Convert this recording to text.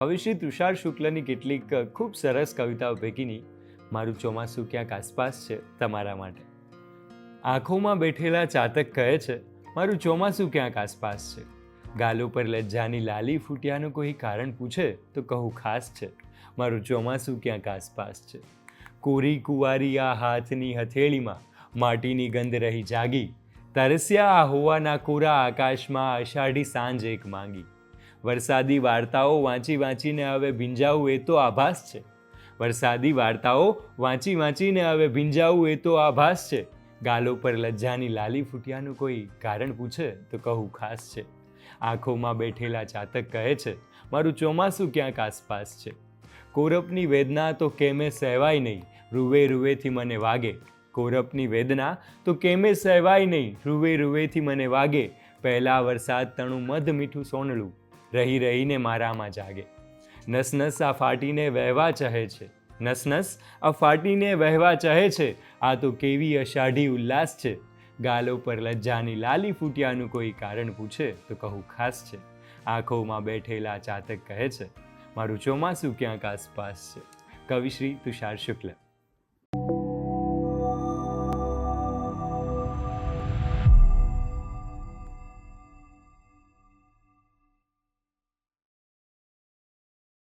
હવે શ્રી તુષાર શુક્લની કેટલીક ખૂબ સરસ કવિતાઓ પૈકીની મારું ચોમાસું ક્યાંક આસપાસ છે તમારા માટે. આંખોમાં બેઠેલા ચાતક કહે છે, મારું ચોમાસું ક્યાંક આસપાસ છે. ગાલો પર લજ્જાની લાલી ફૂટ્યાનું કોઈ કારણ પૂછે તો કહું ખાસ છે, મારું ચોમાસું ક્યાંક આસપાસ છે. કોરી કુવારી આ હાથની હથેળીમાં માટીની ગંધ રહી જાગી. તરસ્યા આ હોવાના કોરા આકાશમાં અષાઢી સાંજ એક માંગી. વરસાદી વાર્તાઓ વાંચી વાંચીને હવે ભીંજાવું એ તો આભાસ છે. વરસાદી વાર્તાઓ વાંચી વાંચીને હવે ભીંજાવું એ તો આભાસ છે. ગાલો પર લજ્જાની લાલી ફૂટિયાનું કોઈ કારણ પૂછે તો કહું ખાસ છે. આંખોમાં બેઠેલા ચાતક કહે છે, મારું ચોમાસું ક્યાંક આસપાસ છે. કોરપની વેદના તો કેમે સહેવાય નહીં, રૂવે રૂવેથી મને વાગે. કોરપની વેદના તો કેમે સહેવાય નહીં, રૂવે રૂવેથી મને વાગે. પહેલા વરસાદ તણું મધ મીઠું સોનળું રહી રહીને મારામાં જાગે. નસ નસ આ ફાટીને વહેવા ચહે છે. નસ નસ આ ફાટીને વહેવા ચહે છે. આ તો કેવી અષાઢી ઉલ્લાસ છે. ગાલો પર લજ્જાની લાલી ફૂટ્યાનું કોઈ કારણ પૂછે તો કહું ખાસ છે. આંખોમાં બેઠેલા ચાતક કહે છે, મારું ચોમાસું ક્યાંક આસપાસ છે. કવિશ્રી તુષાર શુક્લ